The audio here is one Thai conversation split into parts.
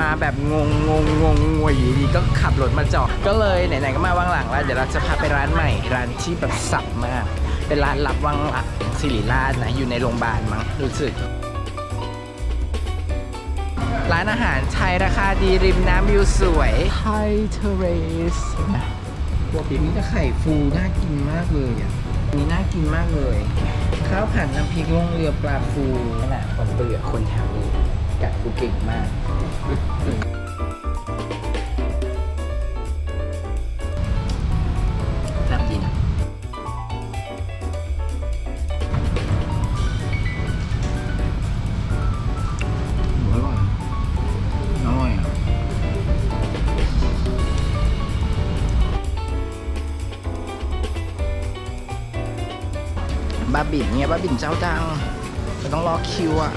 มาแบบงงงงงงงวยอยู่ดีก็ขับรถมาจอดก็เลยไหนๆก็มาวังหลังแล้วเดี๋ยวเราจะพาไปร้านใหม่ ร้านที่แบบสับมาก เป็นร้านลับวังหลังสิริราชนะอยู่ในโรงพยาบาลมั้งรู้สึก ร้านอาหารไทยราคาดีริมน้ำวิวสวยไทยเทเรสตัวปีนี้จะไข่ฟูน่ากินมากเลยอะอันนี้น่ากินมากเลยข้าวผัดน้ำพริกลงเรือปลาฟูขนาดผมเบื่อคนแถวนี้กัดกูเก่งมาก แซ่บดีนะหมูอร่อยอร่อยอะบ้าบิ่นเนี่ยบ้าบิ่นเจ้าดังจะต้องรอคิวอะ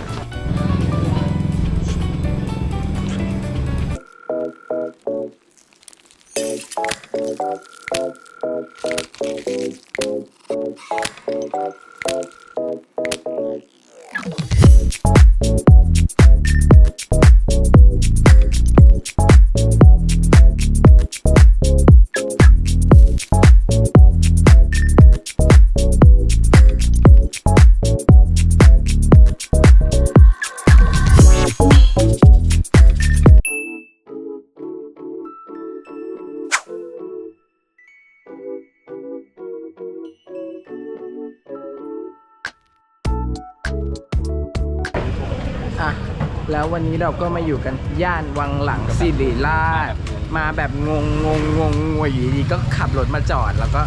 นี้เราก็มาอยู่กันย่านวังหลังสิริราชมาแบบงงงงงงงวยอยู่ดีๆก็ขับรถมาจอด แล้วก็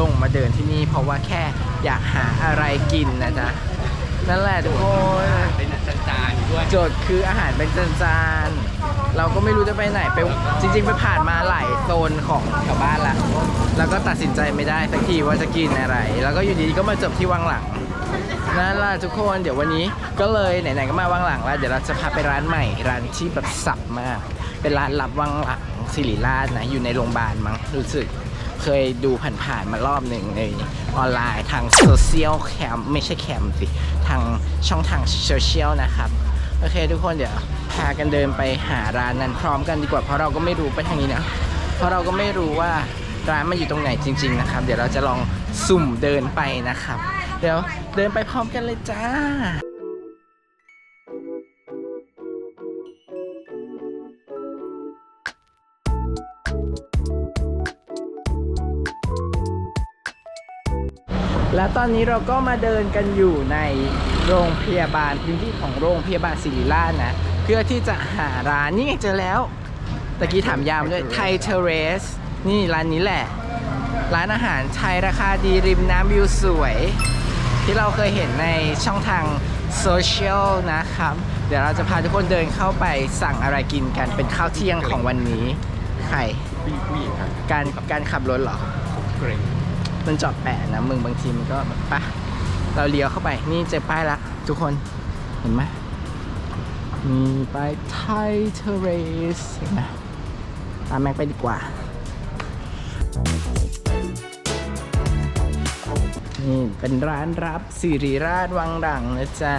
ลงมาเดินที่นี่ เพราะว่าแค่อยากหาอะไรกินนะจ๊ะนั่นแหละทุกคนเป็นจานๆด้วยโจทย์คืออาหารเป็นจานๆเราก็ไม่รู้จะไปไหนไปจริง ๆ ไปผ่านมาหลายโซนของแถวบ้านละแล้วก็ตัดสินใจไม่ได้สักทีว่าจะกินอะไร แล้วก็อยู่ดีๆก็มาจบที่วังหลัง นั่นแหละทุกคนเดี๋ยววันนี้ก็เลยไหนๆก็มาวังหลังแล้วเดี๋ยวเราจะพาไปร้านใหม่ร้านที่แบบสับมาก เป็นร้านลับวังหลังสิริราชนะอยู่ในโรงพยาบาลมั้งรู้สึกเคยดูผ่านๆมารอบหนึ่งในออนไลน์ทางโซเชียลแคมไม่ใช่แคมสิทางช่องทางโซเชียลนะครับโอเค ทุกคนเดี๋ยวพากันเดินไปหาร้านนั้นพร้อมกันดีกว่าเพราะเราก็ไม่รู้ไปทางนี้นะเพราะเราก็ไม่รู้ว่าร้านมันอยู่ตรงไหนจริง ๆ นะครับ เดี๋ยวเราจะลองสุ่มเดินไปนะครับ เดี๋ยวเดินไปพร้อมกันเลยจ้าและตอนนี้เราก็มาเดินกันอยู่ในโรงพยาบาลพื้นที่ของโรงพยาบาลศิริราชนะ เพื่อที่จะหาร้านนี่ไงเจอแล้วตะกี้ถามยามด้วยไทยเทเรส นี่ร้านนี้แหละ ร้านอาหารไทยราคาดีริมน้ำวิวสวย ที่เราเคยเห็นในช่องทางโซเชียลนะครับ เดี๋ยวเราจะพาทุกคนเดินเข้าไปสั่งอะไรกินกันเป็นข้าวเที่ยงของวันนี้ใครผู้หญิงครับการการขับรถเหรอ เกรงมันจอดแปะนะมึงบางทีมันก็แบบปะเราเลี้ยวเข้าไปนี่เจอป้ายละทุกคนเห็นไหมมีป้ายไทยเทเรสเห็นไหมตามแม็กไปดีกว่า นี่เป็นร้านรับสิริราชวังดังนะจ๊ะ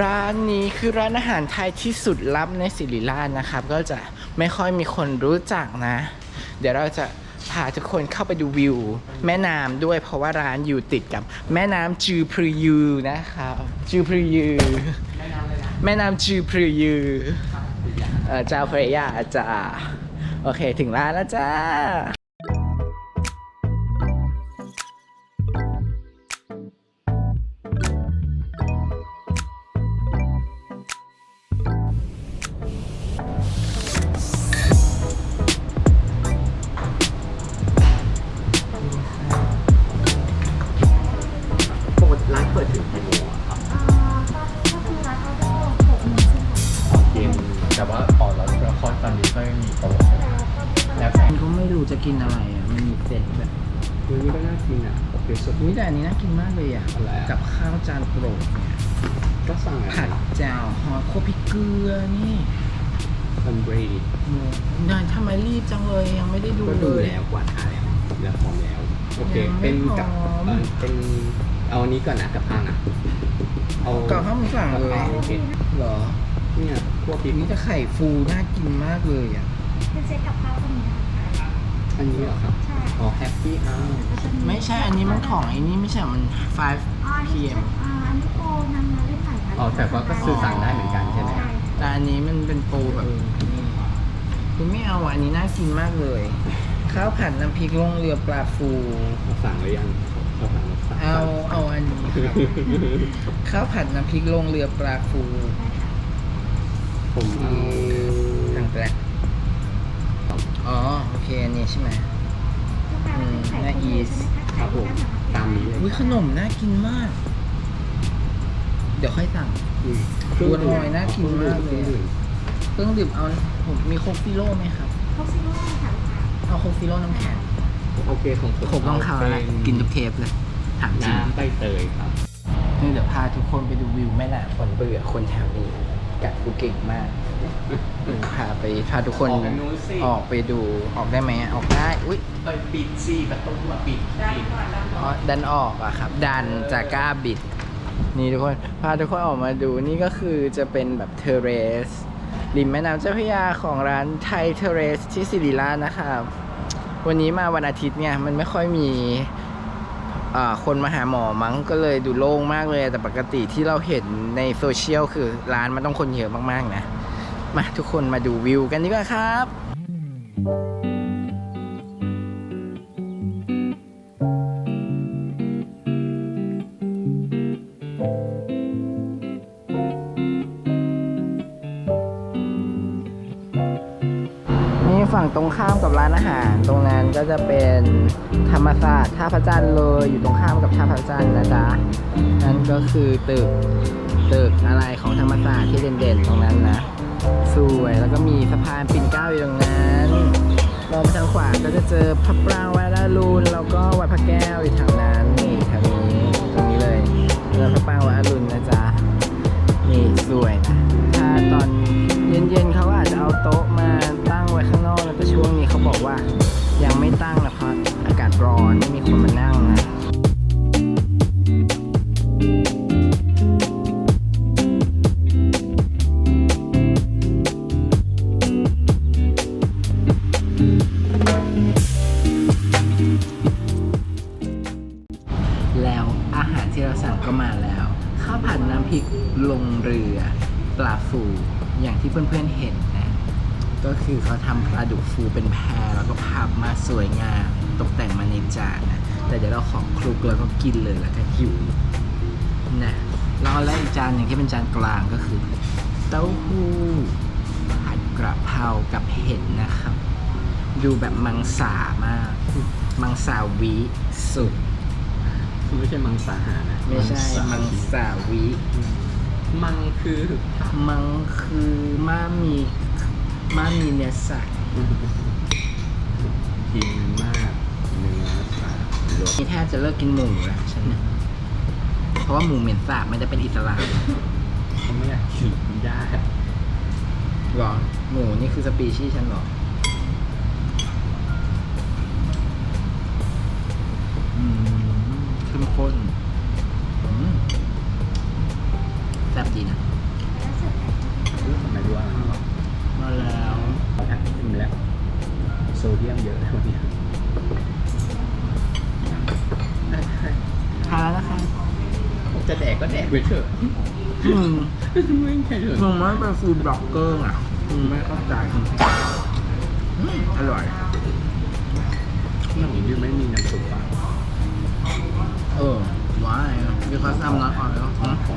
ร้านนี้คือร้านอาหารไทยที่สุดลับในสิริราชนะครับ ก็จะไม่ค่อยมีคนรู้จักนะ เดี๋ยวเราจะพาทุกคนเข้าไปดูวิว แม่น้ำด้วยเพราะว่าร้านอยู่ติดกับ แม่น้ำจือพรือยูนะครับจือพรือยูแม่น้ำจือพรือยูเอ่อเจ้าพระยาจ้าโอเค ถึงร้านแล้วจ้าาวจานโปรดเนี่ยก็สั่งอะไรผัดแจ่วฮอโคพริกเกลือนี่ซันเบรดโอ้ยนายทำไมรีบจังเลยยังไม่ได้ดูก็ดูเลยแล้วกว่าทานแล้วแล้วพร้อมแล้ว โอเคยังไม่เป็นกับพร้อมเอ่อเป็นเอาอันนี้ก่อนนะกับข้าวนะเอากับข้าวหมูสั่งเลยโอเคเหรอเนี่ยพวกพริกนี่จะไข่ฟูน่ากินมากเลยอะเป็นเซตกับข้าวก็มีนะคะอันนี้เหรอครับใช่อ๋อแฮปปี้อ้าวก็จะไม่ใช่อันนี้มันของไอ้นี่ไม่ใช่มันอ๋อ5อันนี้ PM อ่าอันนี้โปรนำมา เล่นใหม่ค่ะอ๋อแต่ว่าก็คือสั่งได้เหมือนกันใช่ไหมใช่แต่อันนี้มันเป็นโปรแบบนี่คุณไม่เอาอะอันนี้น่ากินมากเลย ข้าวผัดน้ำพริกลงเรือปลาฟูสั่งหรือยังเขาสั่งแล้วสั่งเอาเอาอันนี้ครับข้าวผัดน้ำพริกลงเรือปลาฟูผมเอาทางแปลอ๋อโอเคอันนี้ใช่ไหมอืมน่าอีสครับผมตามนี้เลยอุ้ยขนมน่ากินมาก เดี๋ยวค่อยสั่งอืมบัวลอยน่ากินมากเลยครื่องดื่มเครื่องดื่มเอาผมมีโคกฟิโร่ไหมครับครบซิโร่ค่ะลูกค้าเอาโคกฟิโร่น้ำแข็งโอเคของผมผมต้องเขาแล้วแหละกินทุกเทปเลยถามจริงน้ำใบเตยครับนี่เดี๋ยวพาทุกคนไปดูวิวแม่น้ำคนเบื่อคนแถวนี้กัดกูเก่งมากเดี๋ยวพาไปพาทุกคนออกทางนู้นสิออกไปดูออกได้ไหมออกได้อุ้ยเอ้ยปิดซี่ประตูมาปิดปิดอ๋อดันออกอะครับ ดันจากกล้าบิด นี่ทุกคนพาทุกคนออกมาดูนี่ก็คือจะเป็นแบบเทเรสริมแม่น้ำเจ้าพระยาของร้านไทยเทเรสที่สิริราชนะครับวันนี้มาวันอาทิตย์เนี่ยมันไม่ค่อยมีอ่าคนมาหาหมอมั้งก็เลยดูโล่งมากเลย แต่ปกติที่เราเห็นในโซเชียลคือร้านมันต้องคนเยอะมากๆนะ มาทุกคนมาดูวิวกันดีกว่าครับ ตรงข้ามกับร้านอาหาร ตรงนั้นก็จะเป็นธรรมศาสตร์ท่าพระจันทร์เลยอยู่ตรงข้ามกับท่าพระจันทร์นะจ๊ะนั่นก็คือตึกตึกอะไรของธรรมศาสตร์ที่เด่นๆ ตรงนั้นนะสวยแล้วก็มีสะพานปิ่นเกล้าอยู่ตรงนั้นมองไปทางขวาก็จะเจอพระปรางวัดอรุณแล้วก็วัดพระแก้วอยู่ทางนั้นนี่แถวนี้ตรงนี้เลยแล้วพระปรางวัดอรุณนะจ๊ะนี่สวยนะถ้าตอนเย็นๆเขาอาจจะเอาโต๊ะากร้อนไม่มีคนมานั่งนะแล้วอาหารที่เราสั่งก็มาแล้วข้าวผัดน้ำพริกลงเรือปลาฟูอย่างที่เพื่อนๆเห็นนะ ก็คือเขาทำปลาดุกฟูเป็นแพรแล้วก็พับมาสวยงาม ตกแต่งมาในจานนะแต่เดี๋ยวเราขอคลุกแล้วก็กินเลยแล้วกันหิวนะแล้วแล้วอีกจานหนึ่งที่เป็นจานกลางก็คือ เต้าหู้ผัดกระเพรากับเห็ดนะครับ ดูแบบมังสามาก มังสาวิสุด ไม่ใช่มังสาหานะไม่ใช่มังสาวิ มังคือมังคือมามีมามีเนื้อสัตว์กินมา นี่แทบจะเลิกกินหมูแล้วฉันเนี่ยเพราะว่าหมูเหม็นสาบมันจะเป็นอิสลามเขาไม่อยากกินยากหรอหมูนี่คือสปีชีส์ฉันหรออืมเข้มข้นอืมแซ่บดีนะ กก็แดกไปเถอะอืมไม่ใช่เถอะมึงไม่เป็นฟูดบล็อกเกอร์อะอืมไม่เข้าใจอืมอร่อยขนมที่ไม่มีน้ำซุปอะเออ why because I'm not oil ขอขอ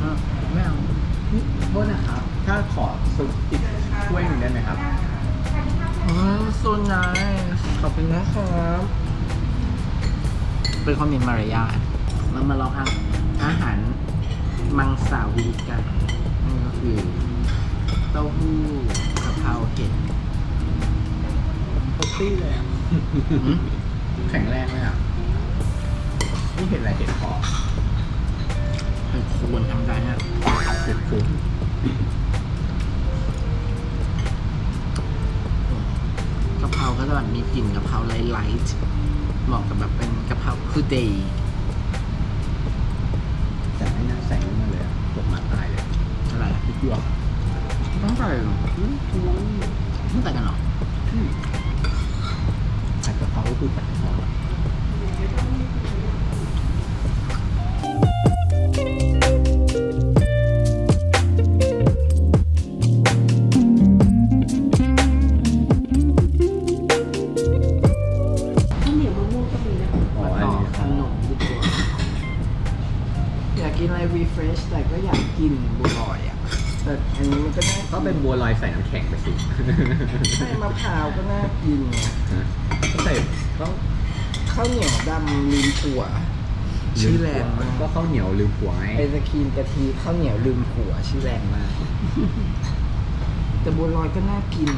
อืมไม่เอาโทษนะครับ ถ้าขอซุปอีกถ้วยหนึ่งได้ไหมครับอืมโซนายขอบคุณนะครับ เป็นคนมีมารยาท เรามาลองอาอาหารมังสาวีกันนั่นก็คือเต้าหู้กะเพราเห็ดเฮลตี้เลยอะอืมแข็งแรงเลยอะนี่เห็นอะไรเห็นขอเห็ดควรทำได้ฮะเห็ดคุ้มกะเพราก็จะแบบมีกลิ่นกะเพราไลท์ๆเหมาะกับแบบเป็นกะเพราคือเดย์ ใส่ไม่ใส่กันหรอผัดกะเพร ใช่มะพร้าวก็น่ากินไงก็ใส่ต้องข้าวเหนียวดำลืมถั่วชื่อแรงมากก็ข้าวเหนียวลืมผัวไงไอศครีมกะทิข้าวเหนียวลืมผัวชื่อแรงมากแต่บัวลอยก็น่ากิน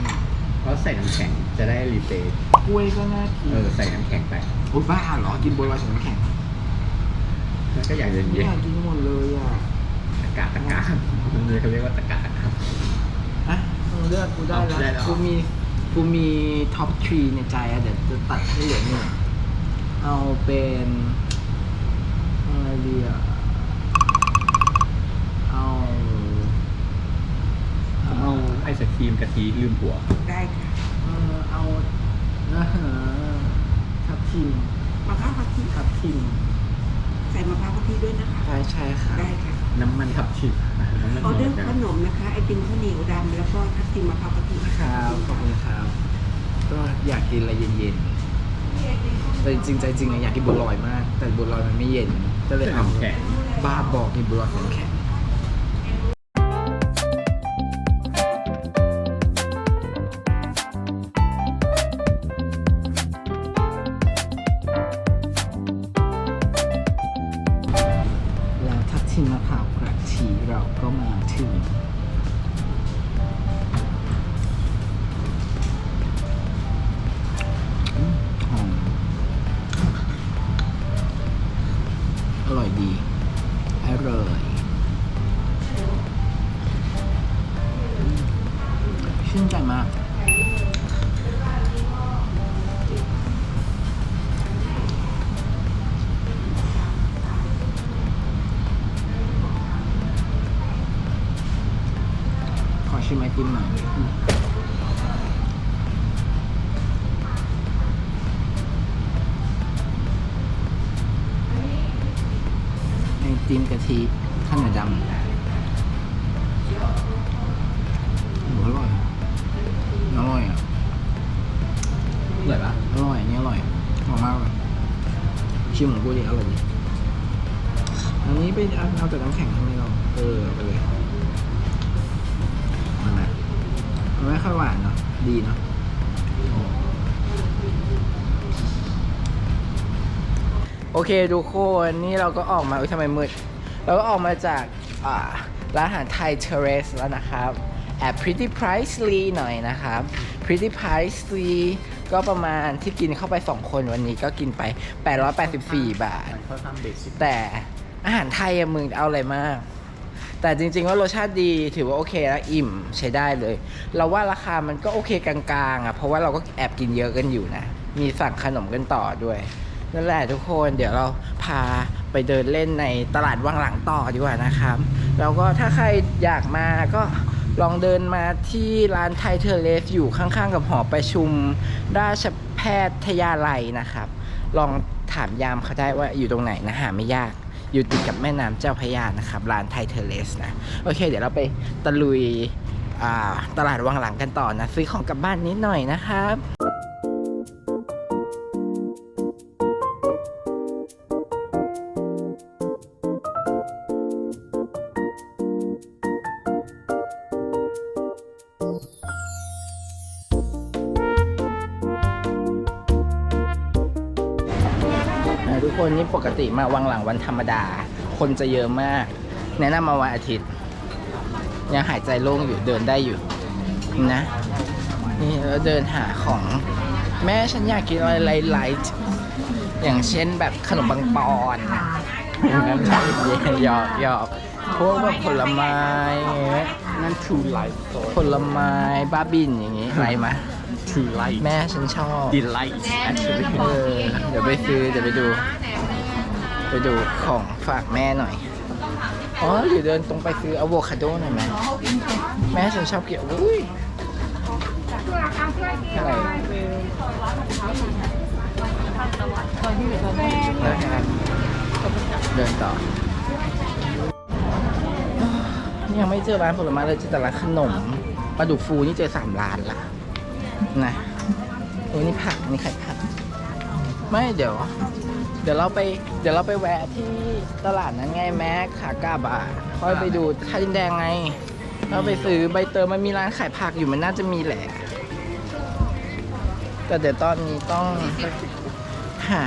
ก็ใส่น้ำแข็งจะได้รีเฟรชกล้วยก็น่ากินเออใส่น้ำแข็งไปโอ้บ้าเหรอกินบัวลอยใส่น้ำแข็งแล้วก็อยากเย็นไม่เย็นอยากกินหมดเลยอะตะกาตะกามันเลยเขาเรียกว่าตะกาตะกาอะมึง เลือกกูได้เอาได้แล้แล้ววกูมีกูมีท็อปทรีในใจอะเดี๋ยวจะตัดให้เหลือหนึ่งเอาเป็นอะไรดีอะเอาเอาไอศครีมกะทิลืมผัวได้ค่ะเออเอาเออทับทิมมะพร้าวกะทิทับทิมใส่มะพร้าวกะทิด้วยนะคะ ใช่ใช่ค่ะ ได้ค่ะ น้ำมันทับทิมน้ำมันออเดอร์หขนมนะคะไอติมข้าวเหนียวดำแล้วก็ทับทิมมะพร้าวกะทิครับขอบคุณครับ ก็อยากกินอะไรเย็นๆแต่จริงๆใจจริงอะอยากกินบัวลอยมาก แต่บัวลอยมันไม่เย็นก็เลยใส่เอาน้ำแข็งบ้าบอกกินบัวลอยใส่น้ำแข็ง ชิมของกูดิอร่อยดิอันนี้ไปเอาเอาแต่น้ำแข็งทำไมเราเออไปเลยมาไหมมันไม่ค่อยหวานเนาะดีเนาะโอเคทุกคนนี่เราก็ออกมาอุ้ยทำไมมืดเราก็ออกมาจากร้านอาหารไทยเทเรสแล้วนะครับแอบ pretty pricely หน่อยนะครับ pretty pricely ก็ประมาณที่กินเข้าไป 2 คนวันนี้ก็กินไป 884 บาทมันค่อนข้างเบสิกแต่อาหารไทยอะมึงเอาอะไรมาก แต่จริงๆว่ารสชาติดีถือว่าโอเคแล้วอิ่มใช้ได้เลย เราว่าราคามันก็โอเคกลางๆอะเพราะว่าเราก็แอบกินเยอะกันอยู่นะ มีสั่งขนมกันต่อด้วย นั่นแหละทุกคนเดี๋ยวเราพาไปเดินเล่นในตลาดวังหลังต่อดีกว่านะครับ แล้วก็ถ้าใครอยากมาก็ ลองเดินมาที่ร้านไทเทอร์เลสอยู่ข้างๆ กับหอประชุม ราชแพทยาลัยนะครับ ลองถามยามเขาได้ว่าอยู่ตรงไหนนะหาไม่ยาก อยู่ติดกับแม่น้ำเจ้าพระยานะครับร้านไทเทอร์เลสนะ โอเค เดี๋ยวเราไปตะลุยตลาดวังหลังกันต่อนะ ซื้อของกลับบ้านนิดหน่อยนะครับ นะทุกคนนี่ปกติมาวังหลังวันธรรมดา คนจะเยอะมาก แนะนำมาวันอาทิตย์ ยังหายใจโล่งอยู่เดินได้อยู่นะ นี่แล้วเดินหาของแม่ฉันอยากกินอะไรไลท์ๆอย่างเช่นแบบขนมบางปอนอย่างนั้นหยอกหยอกพวกแบบผลไม้อย่างเงี้ยนั่น true life ผลไม้บ้าบินอย่างงี้อะไรมา true life แม่ฉันชอบ delight actually เออเดี๋ยวไปซื้อเดี๋ยวไปดู ไปดูของฝากแม่หน่อย อ๋อหรือเดินตรงไปซื้ออะโวคาโดหน่อยไหมแม่ฉันชอบเกี่ยวอุ้ยอะไรเดินต่อนี่ยังไม่เจอร้านผลไม้เลยเจอแต่ร้านขนมปลาดุกฟูนี่เจอสามร้านละนะโอ้ยนี่ผัก นี่ไข่ผัก ไม่เดี๋ยว เดี๋ยวเราไปเดี๋ยวเราไปแวะที่ตลาดนั้นไงแม็กขากาบอะค่อยไปดูท่าดินแดงไง เราไปซื้อใบเตยมันมีร้านขายผักอยู่มันน่าจะมีแหละ แต่เดี๋ยวตอนนี้ต้องหา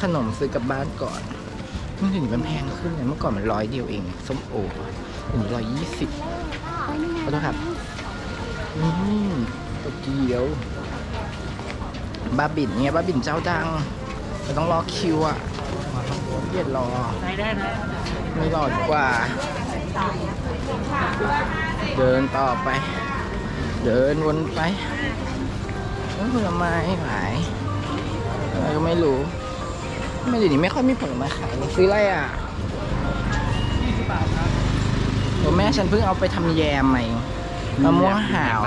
ขนมซื้อกลับบ้านก่อนมันถึงมันแพงขึ้นเลยเมื่อก่อนมันร้อยเดียวเองส้มโอถึงร้อยยี่สิบขอโทษครับอืมโตเกียวบาบินเนี่ยบาบินเจ้าดัง แต่ต้องรอคิวอะเย็นรอไม่รอดีกว่า เดินต่อไป เดินวนไปแล้วผลไม้ขายอะไรก็ไม่รู้ ไม่เดี๋ยวนี้ไม่ค่อยมีผลไม้ขายเลยซื้ออะไรอะ20บาทครับแม่ฉันเพิ่งเอาไปทำแยมใหม่มะม่วงหาว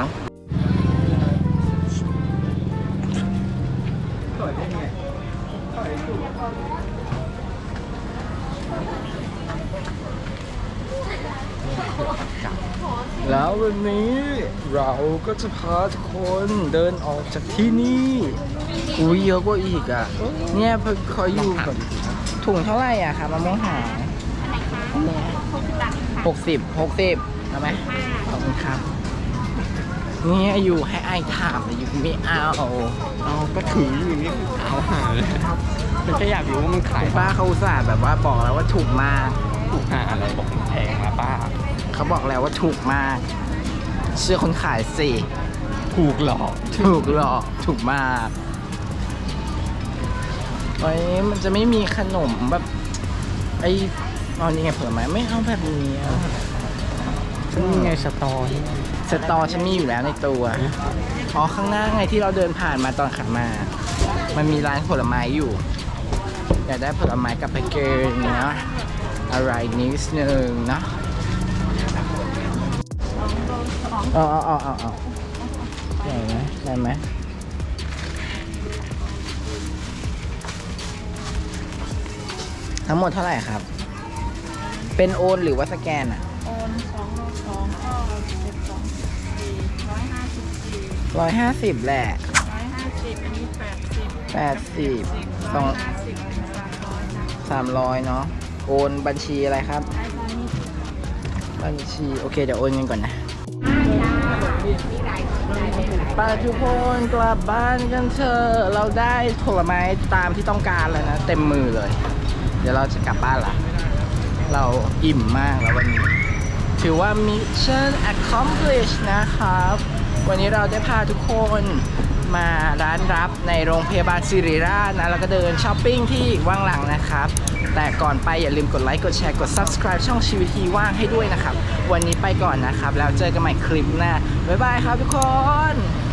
แล้ววันนี้เราก็จะพาทุกคนเดินออกจากที่นี่อุ้ยเยอะกว่าอีกอะ เนี่ยเพิ่งเขาอยู่แบบถุงเท่าไหร่อะครับมะม่วงหาวหกสิบหกสิบเอาไหมขอบคุณครับเนี่ยอยู่ให้ไอ้ถามแต่อยู่ไม่เอาเอาก็ถืออยู่นี่เอาหาเลยมันแค่อยากรู้ว่ามันขายป้าเขาอุตส่าห์แบบว่าบอกแล้วว่าถูกมากถูกหาอะไรบอกมันแพงนะป้า เขาบอกแล้วว่าถูกมาก เชื่อคนขายสิถูกหรอกถูกหรอกถูกมากไอ้ยมันจะไม่มีขนมแบบ ไอ้เอานี่ไงเผื่อไหมไม่เอาแบบนี้อะนี่ไงสตอนี่สตอฉันมีอยู่แล้วในตัวอ๋อข้างหน้าไงที่เราเดินผ่านมาตอนขับมา มันมีร้านผลไม้อยู่ อยากได้ผลไม้กลับไปเกินเนาะอะไรนิดนึงเนาะ เอาเอาเอาเอาเอาได้ไหมได้ไหมทั้งหมดเท่าไหร่ครับ เป็นโอนหรือว่าสแกนอะ โอนสองโลสองก็เจ็ดสองสี่ร้อยห้าสิบสี่ร้อยห้าสิบแหละ ร้อยห้าสิบอันนี้แปดสิบแปดสิบสอองยห้าสิบสามร้อยนะสามร้อยเนาะ โอนบัญชีอะไรครับ ไอ้ตอนนี้บัญชี โอเค เดี๋ยวโอนเงินก่อนนะ ไป้าทุกคนกลับบ้านกันเถอะเราได้ผลไม้ตามที่ต้องการแล้วนะ เต็มมือเลย เดี๋ยวเราจะกลับบ้านละเราอิ่มมากแล้ววันนี้ ถือว่า mission accomplished นะครับ วันนี้เราได้พาทุกคนมาร้านรับในโรงพยาบาลสิริราชนะแล้วก็เดินช้อปปิ้งที่ว่างหลังนะครับ แต่ก่อนไปอย่าลืมกดไลค์กดแชร์กด subscribe ช่องชีวิตทีว่างให้ด้วยนะครับ วันนี้ไปก่อนนะครับ แล้วเจอกันใหม่คลิปหน้าบ๊ายบายครับทุกคน